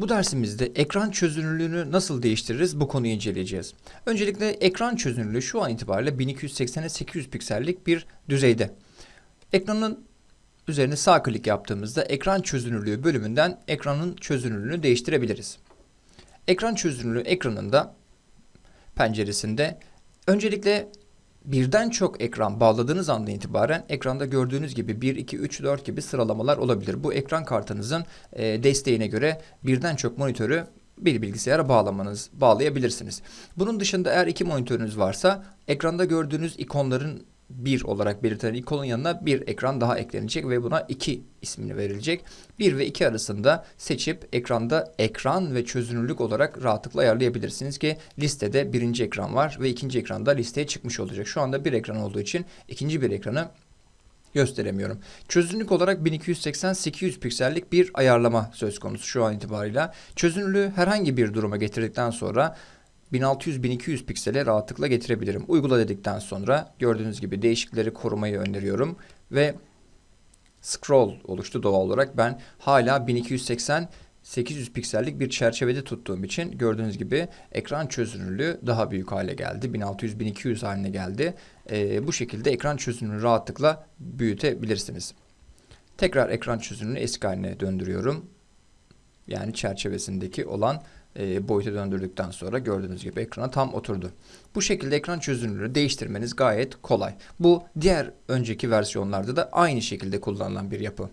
Bu dersimizde ekran çözünürlüğünü nasıl değiştiririz bu konuyu inceleyeceğiz. Öncelikle ekran çözünürlüğü şu an itibariyle 1280'e 800 piksellik bir düzeyde. Ekranın üzerine sağ klik yaptığımızda ekran çözünürlüğü bölümünden ekranın çözünürlüğünü değiştirebiliriz. Ekran çözünürlüğü ekranında penceresinde öncelikle birden çok ekran bağladığınız andan itibaren ekranda gördüğünüz gibi 1, 2, 3, 4 gibi sıralamalar olabilir. Bu ekran kartınızın e, desteğine göre birden çok monitörü bir bilgisayara bağlamanız, bağlayabilirsiniz. Bunun dışında eğer iki monitörünüz varsa ekranda gördüğünüz ikonların bir olarak belirtilen ikonun yanına bir ekran daha eklenecek ve buna 2 ismini verilecek. 1 ve 2 arasında seçip ekranda ekran ve çözünürlük olarak rahatlıkla ayarlayabilirsiniz ki listede birinci ekran var ve ikinci ekranda listeye çıkmış olacak. Şu anda bir ekran olduğu için ikinci bir ekranı gösteremiyorum. Çözünürlük olarak 1280-800 piksellik bir ayarlama söz konusu şu an itibarıyla. Çözünürlüğü herhangi bir duruma getirdikten sonra 1600-1200 piksele rahatlıkla getirebilirim. Uygula dedikten sonra gördüğünüz gibi değişiklikleri korumayı öneriyorum ve scroll oluştu doğal olarak. Ben hala 1280 800 piksellik bir çerçevede tuttuğum için gördüğünüz gibi ekran çözünürlüğü daha büyük hale geldi. 1600-1200 haline geldi. Ee, bu şekilde ekran çözünürlüğünü rahatlıkla büyütebilirsiniz. Tekrar ekran çözünürlüğünü eski haline döndürüyorum. Yani çerçevesindeki olan e, boyuta döndürdükten sonra gördüğünüz gibi ekrana tam oturdu. Bu şekilde ekran çözünürlüğünü değiştirmeniz gayet kolay. Bu diğer önceki versiyonlarda da aynı şekilde kullanılan bir yapı.